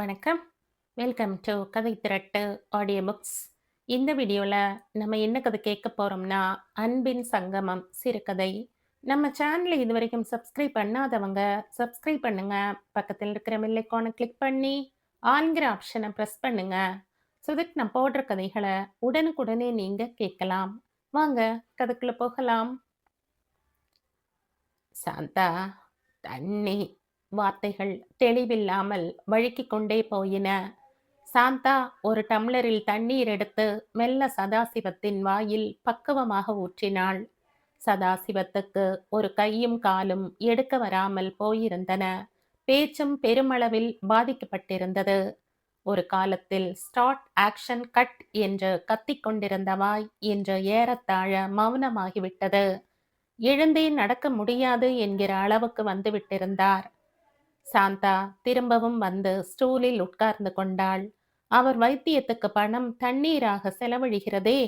வணக்கம். Welcome to கதை திரட்டு audio books இந்த வீடியோவில் நம்ம என்ன கதை கேட்க போகிறோம்னா அன்பின் சங்கமம் சிறுகதை. நம்ம சேனலை இது வரைக்கும் சப்ஸ்கிரைப் பண்ணாதவங்க சப்ஸ்கிரைப் பண்ணுங்க. பக்கத்தில் இருக்கிற மில்லைக்கானை கிளிக் பண்ணி ஆன்கிற ஆப்ஷனை ப்ரெஸ் பண்ணுங்க. ஸோ தட் நான் போடுற கதைகளை உடனுக்குடனே நீங்கள் கேட்கலாம். வாங்க கதைக்குள்ளே போகலாம். சாந்தா தண்ணி. வார்த்தைகள் தெளிவில்லாமல் வழுக்கிக் கொண்டே போயின. சாந்தா ஒரு டம்ளரில் தண்ணீர் எடுத்து மெல்ல சதாசிவத்தின் வாயில் பக்குவமாக ஊற்றினாள். சதாசிவத்துக்கு ஒரு கையும் காலும் எடுக்க வராமல் போயிருந்தன. பேச்சும் பெருமளவில் பாதிக்கப்பட்டிருந்தது. ஒரு காலத்தில் ஸ்டார்ட் ஆக்ஷன் கட் என்று கத்திக் கொண்டிருந்த வாய் இன்று ஏறத்தாழ மௌனமாகிவிட்டது. எழுந்தே நடக்க முடியாது என்கிற அளவுக்கு வந்துவிட்டிருந்தார். சாந்தா திரும்பவும் வந்து ஸ்டூலில் உட்கார்ந்து கொண்டாள். அவர் வைத்தியத்துக்கு பணம் தண்ணீராக செலவழிகிறதே?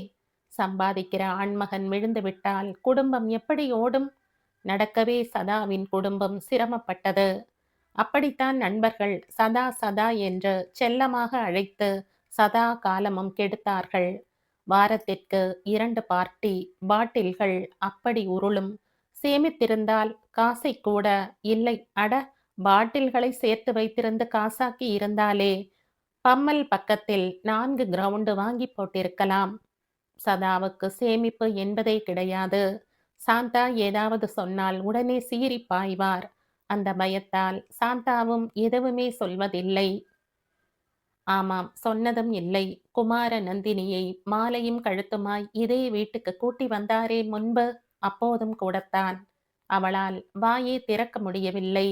சம்பாதிக்கிற ஆண்மகன் விழுந்து விட்டால் குடும்பம் எப்படி ஓடும்? நடக்கவே சதாவின் குடும்பம் சிரமப்பட்டது. அப்படித்தான் நண்பர்கள் சதா சதா என்று செல்லமாக அழைத்து சதா காலமும் கெடுத்தார்கள். வாரத்திற்கு இரண்டு பார்ட்டி பாட்டில்கள் அப்படி உருளும். சேமித்திருந்தால் காசை கூட இல்லை. அட பாட்டில்களை சேர்த்து வைத்திருந்து காசாக்கி இருந்தாலே பம்மல் பக்கத்தில் நான்கு கிரவுண்டு வாங்கி போட்டிருக்கலாம். சதாவுக்கு சேமிப்பு என்பதே கிடையாது. சாந்தா ஏதாவது சொன்னால் உடனே சீறி பாய்வார். அந்த பயத்தால் சாந்தாவும் எதுவுமே சொல்வதில்லை. ஆமாம் சொன்னதும் இல்லை. குமார நந்தினியை மாலையும் கழுத்துமாய் இதே வீட்டுக்கு கூட்டி வந்தாரே முன்பு அப்போதும் கூடத்தான். அவளால் வாயே திறக்க முடியவில்லை.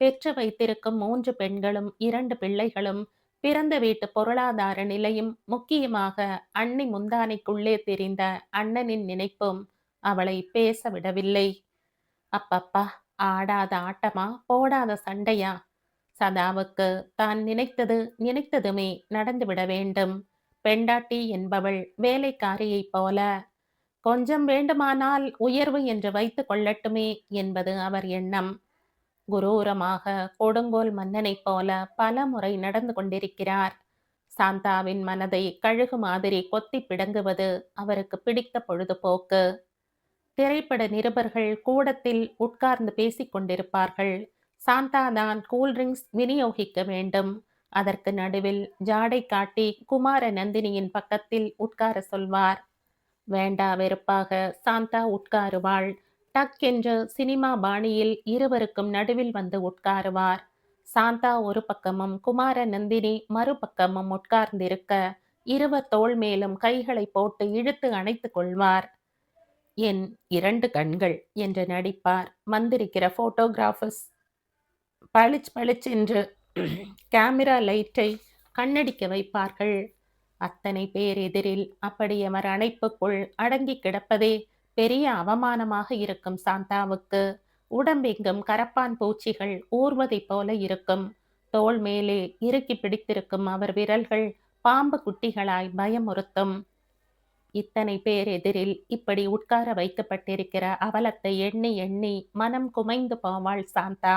பெற்று வைத்திருக்கும் மூன்று பெண்களும் இரண்டு பிள்ளைகளும் பிறந்த வீட்டு பொருளாதார நிலையும் முக்கியமாக அன்னி முந்தானைக்குள்ளே தெரிந்த அண்ணனின் நினைப்பும் அவளை பேச விடவில்லை. அப்பப்பா ஆடாத ஆட்டமா போடாத சண்டையா? சதாவுக்கு தான் நினைத்தது நினைத்ததுமே நடந்துவிட வேண்டும். பெண்டாட்டி என்பவள் வேலைக்காரியைப் போல. கொஞ்சம் வேண்டுமானால் உயர்வு என்று வைத்துக் கொள்ளட்டுமே என்பது அவர் எண்ணம். குரூரமாக கொடுங்கோல் மன்னனைப் போல பல முறை நடந்து கொண்டிருக்கிறார். சாந்தாவின் மனதை கழுகு மாதிரி கொத்தி பிடங்குவது அவருக்கு பிடித்த பொழுதுபோக்கு. திரைப்பட நிருபர்கள் கூடத்தில் உட்கார்ந்து பேசிக் கொண்டிருப்பார்கள். சாந்தா தான் கூல்ட்ரிங்க்ஸ் விநியோகிக்க வேண்டும். அதற்கு நடுவில் ஜாடை காட்டி குமார நந்தினியின் பக்கத்தில் உட்கார சொல்வார். வேண்டா வெறுப்பாக சாந்தா உட்காருவாள். டக் என்று சினிமா பாணியில் இருவருக்கும் நடுவில் வந்து உட்காருவார். சாந்தா ஒரு பக்கமும் குமார நந்தினி மறுபக்கமும் உட்கார்ந்திருக்க இருவர் தோல் மேலும் கைகளை போட்டு இழுத்து அணைத்துக் கொள்வார். என் இரண்டு கண்கள் என்று நடிப்பார் வந்திருக்கிற போட்டோகிராஃபர்ஸ். பளிச் பளிச் என்று கேமரா லைட்டை கண்ணடிக்க வைப்பார்கள். அத்தனை பேர் எதிரில் அப்படி அவர் அணைப்புக்குள் அடங்கி கிடப்பதே பெரிய அவமானமாக இருக்கும் சாந்தாவுக்கு. உடம்பெங்கும் கரப்பான் பூச்சிகள் ஊர்வதைப் போல இருக்கும். தோள் மேலே இறுக்கி பிடித்திருக்கும் அவர் விரல்கள் பாம்பு குட்டிகளாய் பயமுறுத்தும். இத்தனை பேர் எதிரில் இப்படி உட்கார வைக்கப்பட்டிருக்கிற அவலத்தை எண்ணி எண்ணி மனம் குமைந்து போவாள் சாந்தா.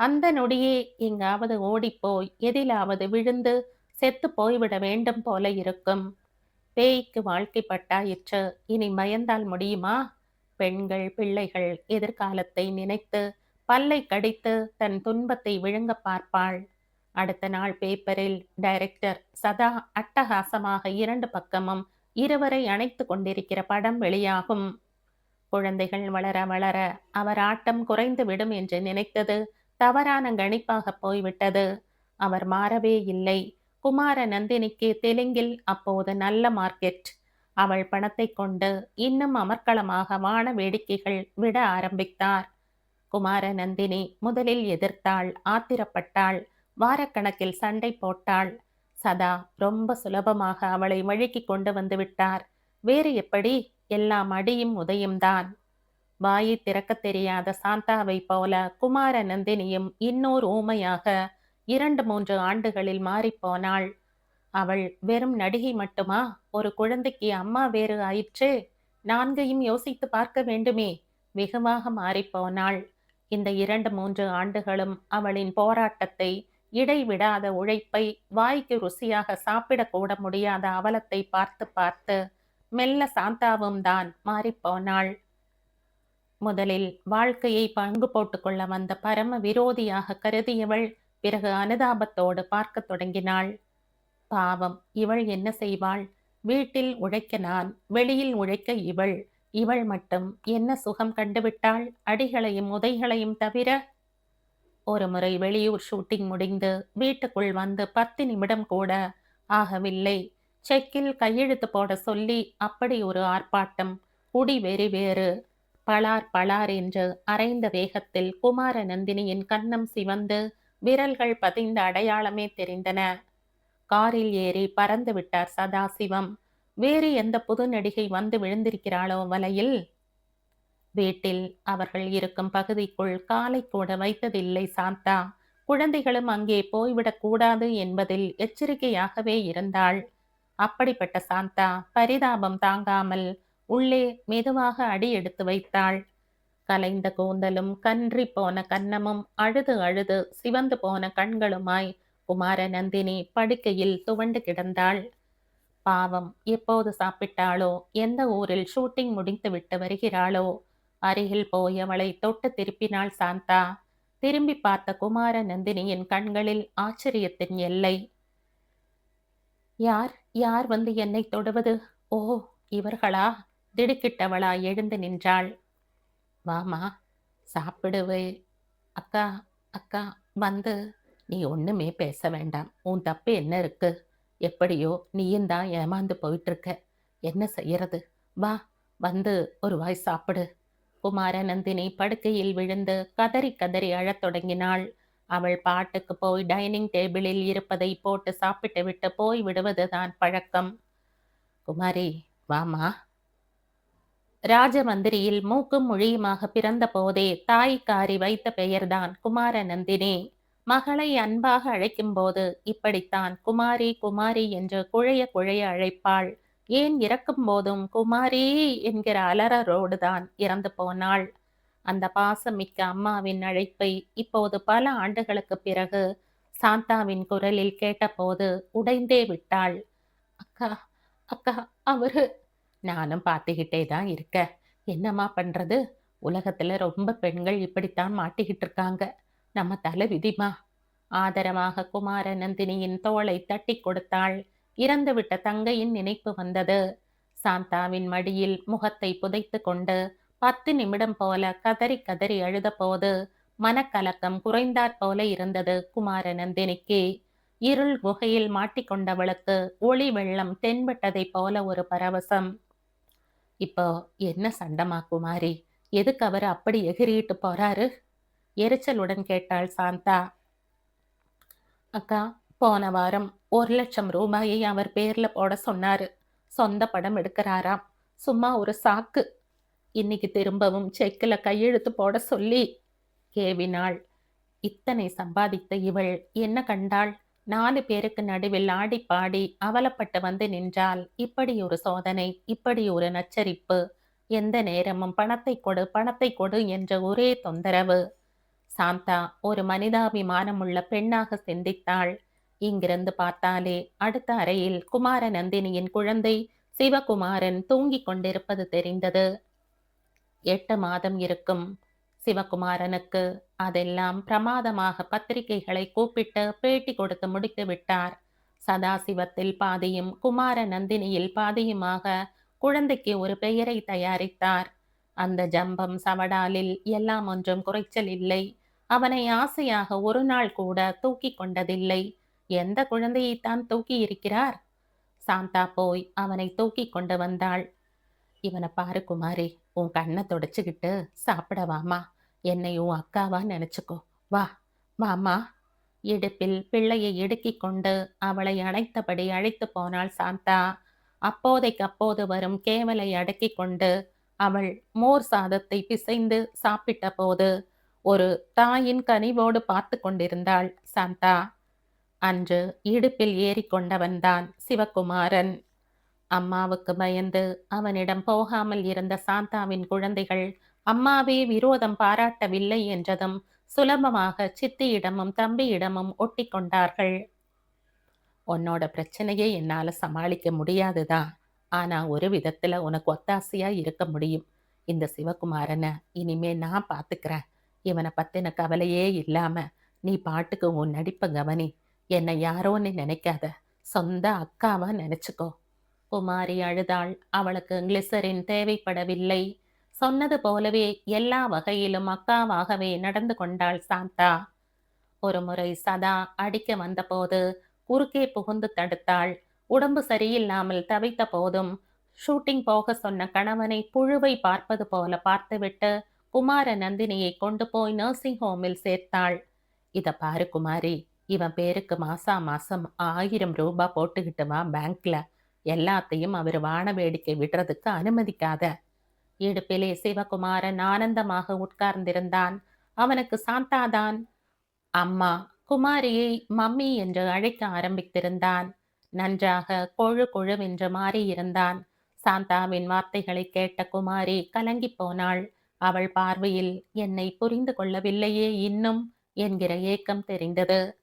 அந்த நொடியே எங்காவது ஓடிப்போய் எதிலாவது விழுந்து செத்து போய்விட வேண்டும் போல இருக்கும். பேய்க்கு வாழ்க்கை பட்டாயிற்று இனி மயந்தால் முடியுமா? பெண்கள் பிள்ளைகள் எதிர்காலத்தை நினைத்து பல்லை கடித்து தன் துன்பத்தை விழுங்க பார்ப்பாள். அடுத்த நாள் பேப்பரில் டைரக்டர் சதா அட்டகாசமாக இரண்டு பக்கமும் இருவரை அணைத்து கொண்டிருக்கிற படம் வெளியாகும். குழந்தைகள் வளர வளர அவர் ஆட்டம் குறைந்து விடும் என்று நினைத்தது தவறான கணிப்பாக போய்விட்டது. அவர் மாறவே இல்லை. குமார நந்தினிக்கு தெலுங்கில் அப்போது நல்ல மார்க்கெட். அவள் பணத்தை கொண்டு இன்னும் அமர்க்களமாக வான வேடிக்கைகள் விட ஆரம்பித்தார். குமார நந்தினி முதலில் எதிர்த்தாள் ஆத்திரப்பட்டாள் வாரக்கணக்கில் சண்டை போட்டாள். சதா ரொம்ப சுலபமாக அவளை வழுக்கி கொண்டு வந்து விட்டார். வேறு எப்படி? எல்லாம் அடியும் உதயம்தான் வாயை திறக்க தெரியாத சாந்தாவை போல குமார நந்தினியும் இன்னொரு ஊமையாக இரண்டு மூன்று ஆண்டுகளில் மாறிப்போனாள். அவள் வெறும் நடிகை மட்டுமா? ஒரு குழந்தைக்கு அம்மா வேறு ஆயிற்று. நான்கையும் யோசித்து பார்க்க வேண்டுமே. வெகுவாக மாறிப்போனாள். இந்த இரண்டு மூன்று ஆண்டுகளும் அவளின் போராட்டத்தை இடைவிடாத உழைப்பை வாய்க்கு ருசியாக சாப்பிடக்கூட முடியாத அவலத்தை பார்த்து பார்த்து மெல்ல சாந்தாவும் தான் மாறிப்போனாள். முதலில் வாழ்க்கையை பங்கு போட்டுக்கொள்ள வந்த பரம விரோதியாக கருதியவள் பிறகு அனுதாபத்தோடு பார்க்க தொடங்கினாள். பாவம் இவள் என்ன செய்வாள்? வீட்டில் உழைக்க நான் வெளியில் உழைக்க இவள் இவள் மட்டும் என்ன சுகம் கண்டுவிட்டாள்? அடிகளையும் உதைகளையும் தவிர? ஒரு முறை வெளியூர் ஷூட்டிங் முடிந்து வீட்டுக்குள் வந்து பத்து நிமிடம் கூட ஆகவில்லை. செக்கில் கையெழுத்து போட சொல்லி அப்படி ஒரு ஆர்ப்பாட்டம் குடி வெறி வேறு பளார் பளார் என்று அரைந்த வேகத்தில் குமார நந்தினியின் கன்னம் சிவந்து விரல்கள் பதிந்த அடையாளமே தெரிந்தன. காரில் ஏறி பறந்து விட்டார் சதாசிவம். வேறு எந்த புது நடிகை வந்து விழுந்திருக்கிறாளோ வலையில்? வீட்டில் அவர்கள் இருக்கும் பகுதிக்குள் காலை கூட வைத்ததில்லை சாந்தா. குழந்தைகளும் அங்கே போய்விடக் கூடாது என்பதில் எச்சரிக்கையாகவே இருந்தாள். அப்படிப்பட்ட சாந்தா பரிதாபம் தாங்காமல் உள்ளே மெதுவாக அடி எடுத்து வைத்தாள். கலைந்த கூந்தலும் கன்றி போன கன்னமும் அழுது அழுது சிவந்து போன கண்களுமாய் குமார நந்தினி படுக்கையில் துவண்டு கிடந்தாள். பாவம் எப்போது சாப்பிட்டாளோ எந்த ஊரில் ஷூட்டிங் முடித்து விட்டு வருகிறாளோ அருகில் போய் அவளை தொட்டு திருப்பினாள் சாந்தா. திரும்பி பார்த்த குமார நந்தினியின் கண்களில் ஆச்சரியத்தின் எல்லை. யார் யார் வந்து என்னை தொடுவது? ஓ இவர்களா? திடுக்கிட்டவளா எழுந்து நின்றாள். வாமா சாப்பிடுவே. அக்கா அக்கா வந்து நீ ஒன்றுமே பேச வேண்டாம். உன் தப்பு என்ன இருக்கு? எப்படியோ நீயும் தான் ஏமாந்து போயிட்டுருக்க. என்ன செய்யறது? வா வந்து ஒரு வாய் சாப்பிடு. குமார நந்தினி படுக்கையில் விழுந்து கதறி கதறி அழத் தொடங்கினாள். அவள் பாட்டுக்கு போய் டைனிங் டேபிளில் இருப்பதை போட்டு சாப்பிட்டு விட்டு போய் விடுவதுதான் பழக்கம். குமாரி வாமா ராஜமந்திரியில் மூக்கும் மொழியுமாக பிறந்த போதே தாய்க்காரி வைத்த பெயர்தான் குமார நந்தினி மகளை அன்பாக அழைக்கும் போது இப்படித்தான் குமாரி குமாரி என்று குழைய குழைய அழைப்பாள். ஏன் இறக்கும் போதும் குமாரி என்கிற அலறரோடுதான் இறந்து போனாள். அந்த பாசமிக்க அம்மாவின் அழைப்பை இப்போது பல ஆண்டுகளுக்கு பிறகு சாந்தாவின் குரலில் கேட்டபோது உடைந்தே விட்டாள். அக்கா அக்கா அவரு நானும் பார்த்துக்கிட்டே தான் இருக்க என்னம்மா பண்றது? உலகத்துல ரொம்ப பெண்கள் இப்படித்தான் மாட்டிக்கிட்டு இருக்காங்க. நம்ம தலை விதிமா? ஆதரமாக குமார நந்தினியின் தோளை தட்டி கொடுத்தாள். இறந்துவிட்ட தங்கையின் நினைப்பு வந்தது. சாந்தாவின் மடியில் முகத்தை புதைத்து கொண்டு பத்து நிமிடம் போல கதறி கதறி அழுத போது மனக்கலக்கம் குறைந்தாற் போல இருந்தது குமார நந்தினிக்கு. இருள் குகையில் மாட்டிக்கொண்டவளுக்கு ஒளி வெள்ளம் தென்பட்டதைப் போல ஒரு பரவசம். இப்போ என்ன சண்டமா குமாரி எதுக்கு அவர் அப்படி எகிரிட்டு போறாரு? எரிச்சலுடன் கேட்டாள் சாந்தா. அக்கா போன வாரம் ஒரு லட்சம் ரூபாயை அவர் பேர்ல போட சொன்னாரு. சொந்த படம் எடுக்கிறாராம். சும்மா ஒரு சாக்கு. இன்னைக்கு திரும்பவும் செக்கில் கையெழுத்து போட சொல்லி கேவினாள். இத்தனை சம்பாதித்த இவள் என்ன கண்டாள்? நாலு பேருக்கு நடுவில் ஆடி பாடி அவலப்பட்டு வந்து நின்றால் இப்படி ஒரு சோதனை இப்படி ஒரு நச்சரிப்பு எந்த நேரமும் பணத்தை கொடு பணத்தை கொடு என்ற ஒரே தொந்தரவு. சாந்தா ஒரு மனிதாபிமானமுள்ள பெண்ணாக சிந்தித்தாள். இங்கிருந்து பார்த்தாலே அடுத்த அறையில் குமார நந்தினியின் குழந்தை சிவகுமாரன் தூங்கிக் கொண்டிருப்பது தெரிந்தது. எட்டு மாதம் இருக்கும். சிவகுமாரனுக்கு. அதெல்லாம் பிரமாதமாக பத்திரிகைகளை கூப்பிட்டு பேட்டி கொடுத்து முடித்து விட்டார். சதாசிவத்தில் பாதியும் குமார நந்தினியில் பாதியுமாக குழந்தைக்கு ஒரு பெயரை தயாரித்தார். அந்த ஜம்பம் சவடாலில் எல்லாம் ஒன்றும் குறைச்சல் இல்லை. அவனை ஆசையாக ஒரு நாள் கூட தூக்கி கொண்டதில்லை. எந்த குழந்தையைத்தான் தூக்கி இருக்கிறார் சாந்தா போய் அவனை தூக்கி கொண்டு வந்தாள். இவனை பாரு குமாரி உன் கண்ணை தொடச்சுக்கிட்டு சாப்பிடவாமா என்னை உன் அக்காவா நினைச்சுக்கோ. வா வாமா இடுப்பில் பிள்ளையை இடுக்கிக் கொண்டு அவளை அணைத்தபடி அழைத்து போனாள் சாந்தா. அப்போதைக்கு அப்போது வரும் கேவலை அடக்கிக் கொண்டு அவள் மோர் சாதத்தை பிசைந்து சாப்பிட்ட போது ஒரு தாயின் கனிவோடு பார்த்து கொண்டிருந்தாள் சாந்தா. அன்று இடுப்பில் ஏறிக்கொண்டவன்தான் சிவகுமாரன். அம்மாவுக்கு பயந்து அவனிடம் போகாமல் இருந்த சாந்தாவின் குழந்தைகள் அம்மாவே விரோதம் பாராட்டவில்லை என்றதும் சுலபமாக சித்தியிடமும் தம்பியிடமும் ஒட்டி கொண்டார்கள். உன்னோட பிரச்சனையை என்னால சமாளிக்க முடியாதுதான் ஆனா ஒரு விதத்துல உனக்கு ஒத்தாசையா இருக்க முடியும். இந்த சிவகுமாரனை இனிமே நான் பாத்துக்கிறேன். இவனை பத்தின கவலையே இல்லாம நீ பாட்டுக்கு உன் நடிப்பை கவனி. என்னை யாரோன்னு நினைக்காத. சொந்த அக்காவா நினைச்சுக்கோ. குமாரி அழுதாள். அவளுக்கு கிளிசரின் தேவைப்படவில்லை. சொன்னது போலவே எல்லா வகையிலும் அக்காவாகவே நடந்து கொண்டாள் சாந்தா. ஒரு முறை சதா அடிக்க வந்தபோது குறுக்கே புகுந்து தடுத்தாள். உடம்பு சரியில்லாமல் தவித்த போதும் ஷூட்டிங் போக சொன்ன கணவனை புழுவை பார்ப்பது போல பார்த்துவிட்டு குமார நந்தினியை கொண்டு போய் நர்சிங் ஹோமில் சேர்த்தாள். இத பாரு குமாரி இவன் பேருக்கு மாசா மாசம் ஆயிரம் ரூபாய் போட்டுக்கிட்டு வா பேங்க்ல எல்லாத்தையும் அவர் வான வேடிக்கை விடுறதுக்கு அனுமதிக்காத. இடுப்பிலே சிவகுமாரன் ஆனந்தமாக உட்கார்ந்திருந்தான். அவனுக்கு சாந்தாதான். அம்மா குமாரியை மம்மி என்று அழைக்க ஆரம்பித்திருந்தான். நன்றாக கொழு கொழுவென்று மாறியிருந்தான். சாந்தாவின் வார்த்தைகளை கேட்ட குமாரி கலங்கிப் போனாள். அவள் பார்வையில் என்னை புரிந்து கொள்ளவில்லையே இன்னும் என்கிற ஏக்கம் தெரிந்தது.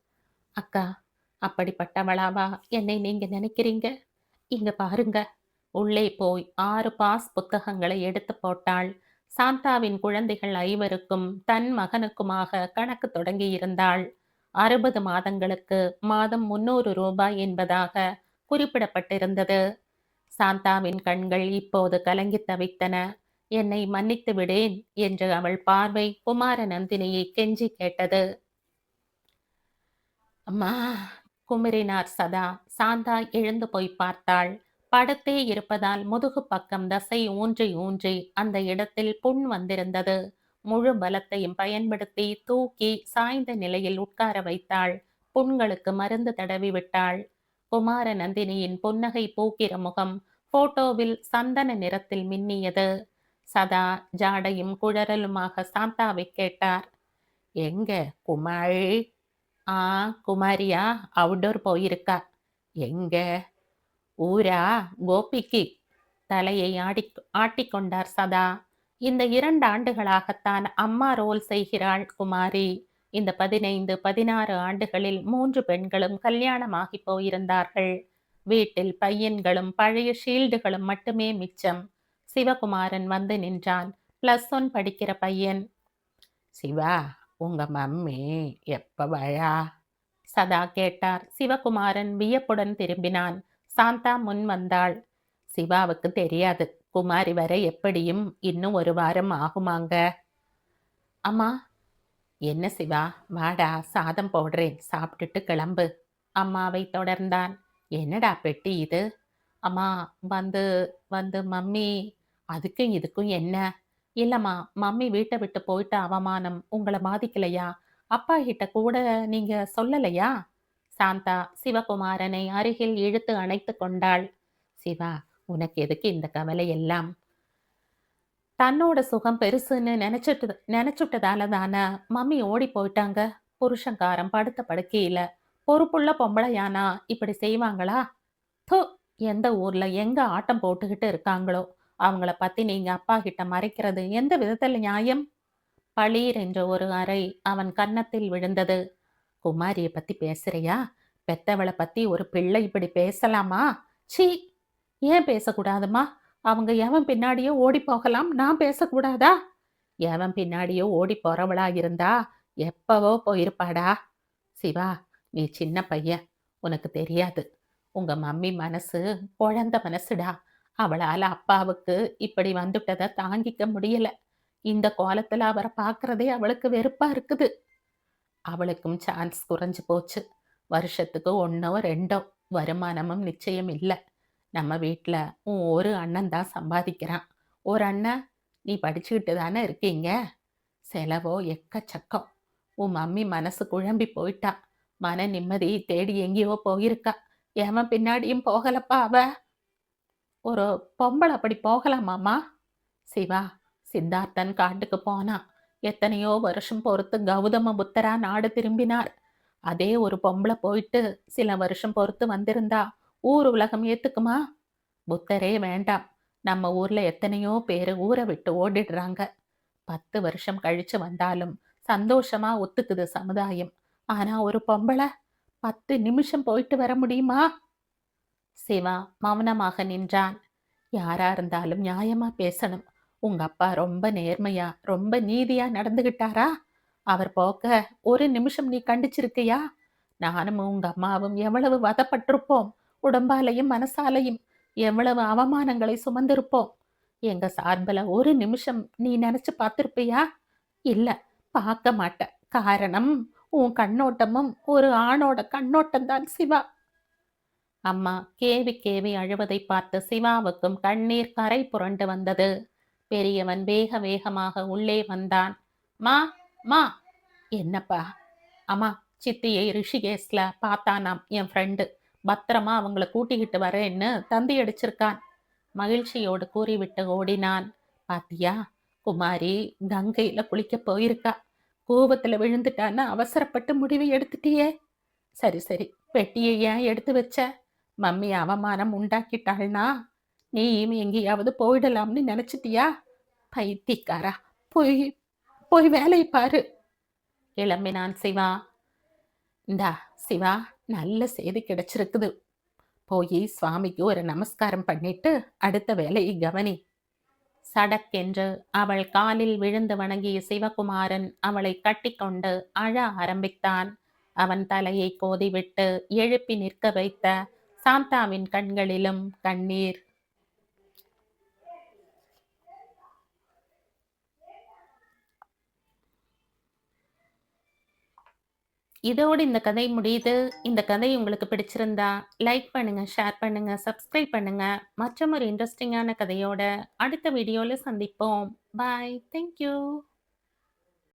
அக்கா அப்படிப்பட்டவளாவா? என்னை நீங்க நினைக்கிறீங்க? இங்க பாருங்க. உள்ளே போய் ஆறு பாஸ் புத்தகங்களை எடுத்து போட்டாள். சாந்தாவின் குழந்தைகள் ஐவருக்கும் தன் மகனுக்குமாக கணக்கு தொடங்கியிருந்தாள். அறுபது மாதங்களுக்கு மாதம் முன்னூறு ரூபாய் என்பதாக குறிப்பிடப்பட்டிருந்தது. சாந்தாவின் கண்கள் இப்போது கலங்கி தவித்தன. என்னை மன்னித்து விடேன் என்று அவள் பார்வை குமார நந்தினியை கெஞ்சி கேட்டது. அம்மா குமரினார் சதா சாந்தா எழுந்து போய் பார்த்தாள். படத்தே இருப்பதால் முதுகு பக்கம் தசை ஊன்றி ஊன்றி அந்த இடத்தில் புண் வந்திருந்தது. முழு பலத்தையும் பயன்படுத்தி தூக்கி சாய்ந்த நிலையில் உட்கார வைத்தாள். புண்களுக்கு மருந்து தடவி விட்டாள். குமார நந்தினியின் புன்னகை பூக்கிற முகம் போட்டோவில் சந்தன நிறத்தில் மின்னியது. சதா ஜாடையும் குழறலுமாக சாந்தாவை கேட்டார். எங்க குமாரி? ஆ குமாரியா அவுட்டோர் போயிருக்கா? எங்க? ஊரா? கோபிக்கு. தலையை ஆடி ஆட்டிக்கொண்டார் சதா. இந்த இரண்டு ஆண்டுகளாகத்தான் அம்மா ரோல் செய்கிறாள் குமாரி. இந்த பதினைந்து பதினாறு ஆண்டுகளில் மூன்று பெண்களும் கல்யாணமாகி போயிருந்தார்கள். வீட்டில் பையன்களும் பழைய ஷீல்டுகளும் மட்டுமே மிச்சம். சிவகுமாரன் வந்து நின்றான். பிளஸ் ஒன் படிக்கிற பையன். சிவா உங்க மம்மி எப்ப வழா? சதா கேட்டார். சிவகுமாரன் வியப்புடன் திரும்பினான். சாந்தா முன் வந்தாள். சிவாவுக்கு தெரியாது. குமாரி வர எப்படியும் இன்னும் ஒரு வாரம் ஆகுமாங்க? அம்மா என்ன சிவா? வாடா சாதம் போடுறேன். சாப்பிட்டுட்டு கிளம்பு. அம்மாவை தொடர்ந்தான். என்னடா பெட்டி இது? அம்மா வந்து வந்து மம்மி அதுக்கும் இதுக்கும் என்ன? இல்லம்மா மம்மி வீட்டை விட்டு போயிட்ட அவமானம் உங்களை பாதிக்கலையா? அப்பா கிட்ட கூட நீங்க சொல்லலையா? சாந்தா சிவகுமாரனை அருகில் இழுத்து அணைத்து கொண்டாள். சிவா உனக்கு எதுக்கு இந்த கவலை எல்லாம்? தன்னோட சுகம் பெருசுன்னு நினைச்சிட்டு நினைச்சுட்டதால தானே மம்மி ஓடி போயிட்டாங்க. புருஷங்காரம் படுத்த படுக்கையில பொறுப்புள்ள பொம்பளையானா இப்படி செய்வாங்களா? தோ எந்த ஊர்ல எங்க ஆட்டம் போட்டுக்கிட்டு இருக்காங்களோ? அவங்கள பத்தி நீங்க அப்பா கிட்ட மறைக்கிறது எந்த விதத்துல நியாயம்? பளீர் என்ற ஒரு அறை அவன் கன்னத்தில் விழுந்தது. குமாரியை பத்தி பேசுறியா? பெத்தவளை பத்தி ஒரு பிள்ளை இப்படி பேசலாமா? சீ ஏன் பேசக்கூடாதுமா? அவங்க எவன் பின்னாடியோ ஓடி போகலாம். நான் பேசக்கூடாதா? எவன் பின்னாடியோ ஓடி போறவளா இருந்தா எப்பவோ போயிருப்பாடா? சிவா நீ சின்ன பையன். உனக்கு தெரியாது. உங்க மம்மி மனசு குழந்த மனசுடா. அவளால அப்பாவுக்கு இப்படி வந்துட்டதை தாங்கிக்க முடியல. இந்த கோலத்துல அவரை பார்க்கறதே அவளுக்கு வெறுப்பா இருக்குது. அவளுக்கும் சான்ஸ் குறைஞ்சு போச்சு. வருஷத்துக்கு ஒன்றோ ரெண்டோ வருமானமும் நிச்சயம் இல்லை. நம்ம வீட்டில் உன் ஒரு அண்ணன் தான் சம்பாதிக்கிறான். ஒரு அண்ணன் நீ படிச்சுக்கிட்டு தானே இருக்கீங்க? செலவோ எக்கச்சக்கம். உன் மம்மி மனசு குழம்பி போயிட்டா. மன நிம்மதி தேடி எங்கேயோ போயிருக்கா. எவன் பின்னாடியும் போகலப்பா அவ? ஒரு பொம்பளை அப்படி போகலாமாமா சிவா சித்தார்த்தன் காட்டுக்கு போனான் எத்தனையோ வருஷம் பொறுத்து கௌதம புத்தரா நாடு திரும்பினார். அதே ஒரு பொம்பளை போயிட்டு சில வருஷம் பொறுத்து வந்திருந்தா ஊர் உலகம் ஏத்துக்குமா? புத்தரே வேண்டாம். நம்ம ஊர்ல எத்தனையோ பேர் ஊரை விட்டு ஓடிடுறாங்க. பத்து வருஷம் கழிச்சு வந்தாலும் சந்தோஷமா ஒத்துக்குது சமுதாயம். ஆனா ஒரு பொம்பளை பத்து நிமிஷம் போயிட்டு வர முடியுமா? சிவா மௌனமாக நின்றான். யாரா இருந்தாலும் நியாயமா பேசணும். உங்க அப்பா ரொம்ப நேர்மையா ரொம்ப நீதியா நடந்துகிட்டாரா? அவர் போக்க ஒரு நிமிஷம் நீ கண்டிச்சிருக்கியா? நானும் உங்க அம்மாவும் எவ்வளவு வதப்பட்டிருப்போம். உடம்பாலையும் மனசாலையும் எவ்வளவு அவமானங்களை சுமந்திருப்போம். எங்க சார்பில் ஒரு நிமிஷம் நீ நினைச்சு பார்த்துருப்பியா? இல்ல பார்க்க மாட்ட. காரணம் உன் கண்ணோட்டமும் ஒரு ஆணோட கண்ணோட்டம் தான் சிவா. அம்மா கேவி கேவி அழுவதை பார்த்து சிவாவுக்கும் கண்ணீர் கரை புரண்டு வந்தது. பெரியவன் வேக வேகமாக உள்ளே வந்தான். மா மா. என்னப்பா? அம்மா சித்தியை ரிஷிகேஸ்ல பார்த்தானாம் என் ஃப்ரெண்டு பத்திரமா அவங்கள கூட்டிக்கிட்டு வரேன்னு தந்தி அடிச்சிருக்கான். மகிழ்ச்சியோடு கூறிவிட்டு ஓடினான். பாத்தியா குமாரி கங்கையில குளிக்க போயிருக்கா. கோபத்துல விழுந்துட்டான்னு அவசரப்பட்டு முடிவு எடுத்துட்டியே. சரி சரி. பெட்டியை ஏன் எடுத்து வச்ச? மம்மி அவமானம் உண்டாக்கிட்டாள்னா நீயும் எங்கேயாவது போயிடலாம்னு நினைச்சிட்டியா? பைத்தியக்காரா போய் போய் வேலையை பாரு. கிளம்பினான் சிவா. இந்தா சிவா நல்ல செய்தி கிடைச்சிருக்குது. போய் சுவாமிக்கு ஒரு நமஸ்காரம் பண்ணிட்டு அடுத்த வேலையை கவனி. சடக்கென்று அவள் காலில் விழுந்து வணங்கிய சிவகுமாரன் அவளை கட்டிக்கொண்டு அழ ஆரம்பித்தான். அவன் தலையை கோதிவிட்டு எழுப்பி நிற்க வைத்த சாந்தாவின் கண்களிலும் கண்ணீர். இதோடு இந்த கதை முடியுது. இந்த கதை உங்களுக்கு பிடிச்சிருந்தா லைக் பண்ணுங்க ஷேர் பண்ணுங்க சப்ஸ்கிரைப் பண்ணுங்க. மற்றும் ஒரு இன்ட்ரெஸ்டிங்கான கதையோட அடுத்த வீடியோவில் சந்திப்போம். Bye thank you